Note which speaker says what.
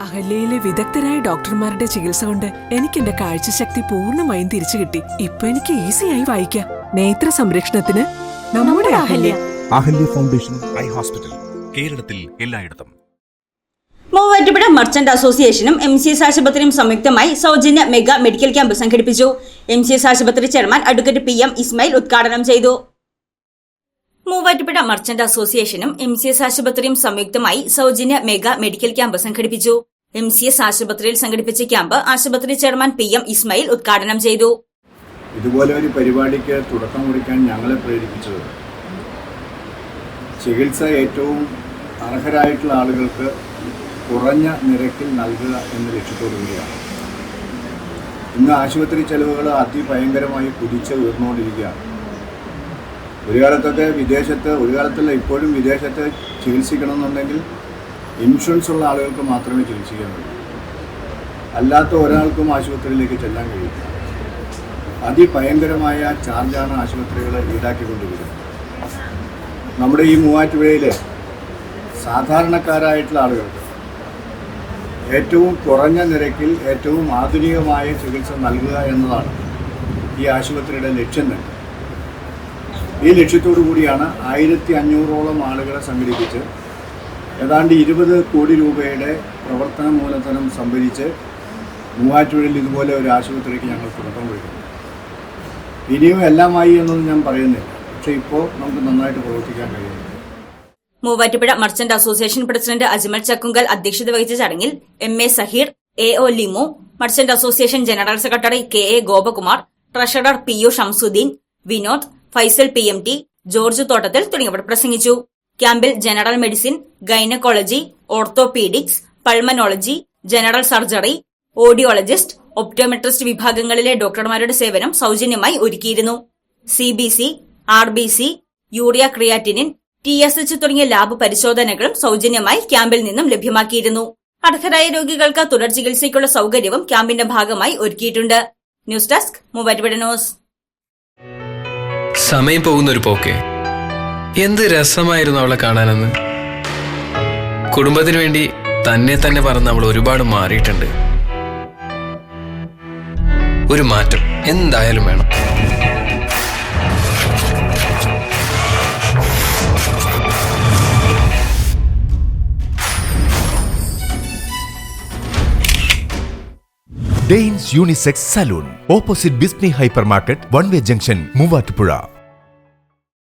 Speaker 1: അഹല്യയിലെ വിദഗ്ധരായ ഡോക്ടർമാരുടെ ചികിത്സ കൊണ്ട് എനിക്ക് എന്റെ കാഴ്ചശക്തി പൂർണമായും തിരിച്ചു കിട്ടി. ഇപ്പൊ എനിക്ക് ഈസിയായി വായിക്കാം. നേത്ര സംരക്ഷണത്തിന് നമ്മുടെ Ahalya.
Speaker 2: Ahalya foundation eye hospital കേരളത്തിൽ എല്ലായിടത്തും.
Speaker 3: മൂവാറ്റുപുഴ മർച്ചന്റ് അസോസിയേഷനും എം സി എസ് ആശുപത്രിയും സംയുക്തമായി സൗജന്യ മെഗാ മെഡിക്കൽ ക്യാമ്പ് സംഘടിപ്പിച്ചു. എം സി എസ് ആശുപത്രി chairman advocate P M Ismail ഉദ്ഘാടനം ചെയ്തു. മൂവാറ്റുപുഴ മർച്ചന്റ് അസോസിയേഷനും എം സി എസ് ആശുപത്രിയും സംയുക്തമായി സൌജന്യ മെഗാ മെഡിക്കൽ ക്യാമ്പ് സംഘടിപ്പിച്ചു. എം സി എസ് ആശുപത്രിയിൽ സംഘടിപ്പിച്ച ക്യാമ്പ് ആശുപത്രി ചെയർമാൻ പി എം ഇസ്മായിൽ ഉദ്ഘാടനം ചെയ്തു.
Speaker 4: ഇതുപോലെ ഒരു പരിപാടിക്ക് തുടക്കം കുറിക്കാൻ ഞങ്ങളെ പ്രേരിപ്പിച്ചത് ചികിത്സ ഏറ്റവും അർഹരായിട്ടുള്ള ആളുകൾക്ക് കുറഞ്ഞ നിരക്കിൽ നൽകുക എന്ന ലക്ഷ്യത്തോടു കൂടിയാണ്. ഇന്ന് ആശുപത്രി ചെലവുകൾ അതിഭയങ്കരമായി കുതിച്ച് ഉയർന്നുകൊണ്ടിരിക്കുകയാണ്. ഒരു കാലത്തൊക്കെ വിദേശത്ത് ഒരു കാലത്തല്ല ഇപ്പോഴും വിദേശത്ത് ചികിത്സിക്കണമെന്നുണ്ടെങ്കിൽ ഇൻഷുറൻസ് ഉള്ള ആളുകൾക്ക് മാത്രമേ ചികിത്സിക്കാൻ കഴിയൂ അല്ലാത്ത ഒരാൾക്കും ആശുപത്രിയിലേക്ക് ചെല്ലാൻ കഴിയില്ല. അതിഭയങ്കരമായ ചാർജാണ് ആശുപത്രികൾ ഈടാക്കിക്കൊണ്ടിരിക്കുന്നത്. നമ്മുടെ ഈ മൂവാറ്റുപുഴയിൽ സാധാരണക്കാരായിട്ടുള്ള ആളുകൾക്ക് ഏറ്റവും കുറഞ്ഞ നിരക്കിൽ ഏറ്റവും ആധുനികമായ ചികിത്സ നൽകുക എന്നതാണ് ഈ ആശുപത്രിയുടെ ലക്ഷ്യം തന്നെ. ഈ ലക്ഷ്യത്തോടു കൂടിയാണ് ആയിരത്തി അഞ്ഞൂറോളം ആളുകളെ സംഘടിപ്പിച്ച് ഏതാണ്ട് ഇരുപത് കോടി രൂപയുടെ പ്രവർത്തന മൂലധനം സംഭരിച്ച് മൂവാറ്റുപുഴയിൽ ഇതുപോലെ ഒരു ആശുപത്രിക്ക് ഞങ്ങൾ തുടക്കം കൊടുക്കുന്നു ഇനിയും എല്ലാമായി എന്നൊന്നും ഞാൻ പറയുന്നില്ല. പക്ഷേ ഇപ്പോൾ നമുക്ക് നന്നായിട്ട് പ്രവർത്തിക്കാൻ കഴിയുന്നു.
Speaker 3: Muvattupuzha merchant association president Ajmal Chakkungal അധ്യക്ഷത വഹിച്ച ചടങ്ങിൽ M A Saheer A O Limu merchant association general secretary K A Gopakumar treasurer P U Shamsuddin Vinod Faisal P M T George Thottathil തുടങ്ങിയവർ പ്രസംഗിച്ചു. ക്യാമ്പിൽ general medicine gynaecology orthopaedics pulmonology general surgery audiologist optometrist വിഭാഗങ്ങളിലെ ഡോക്ടർമാരുടെ സേവനം സൗജന്യമായി ഒരുക്കിയിരുന്നു. C B C R B C urea creatinine T S H തുടങ്ങിയ lab പരിശോധനകളും സൗജന്യമായി ക്യാമ്പിൽ നിന്നും ലഭ്യമാക്കിയിരുന്നു. അർഹരായ രോഗികൾക്ക് തുടർ ചികിത്സയ്ക്കുള്ള സൗകര്യവും ക്യാമ്പിന്റെ ഭാഗമായി ഒരുക്കിയിട്ടുണ്ട്. ന്യൂസ് ഡെസ്ക് മൂവാറ്റുപുഴ
Speaker 5: സമയം പോകുന്നൊരു പോക്കെ. എന്ത് രസമായിരുന്നു അവളെ കാണാനെന്ന്. കുടുംബത്തിന് വേണ്ടി തന്നെ തന്നെ പറഞ്ഞ് അവൾ ഒരുപാട് മാറിയിട്ടുണ്ട്. ഒരു മാറ്റം. എന്തായാലും വേണം.
Speaker 2: Danes unisex salon. Opposite ബിസ്നി hyper market one way junction Muvattupuzha.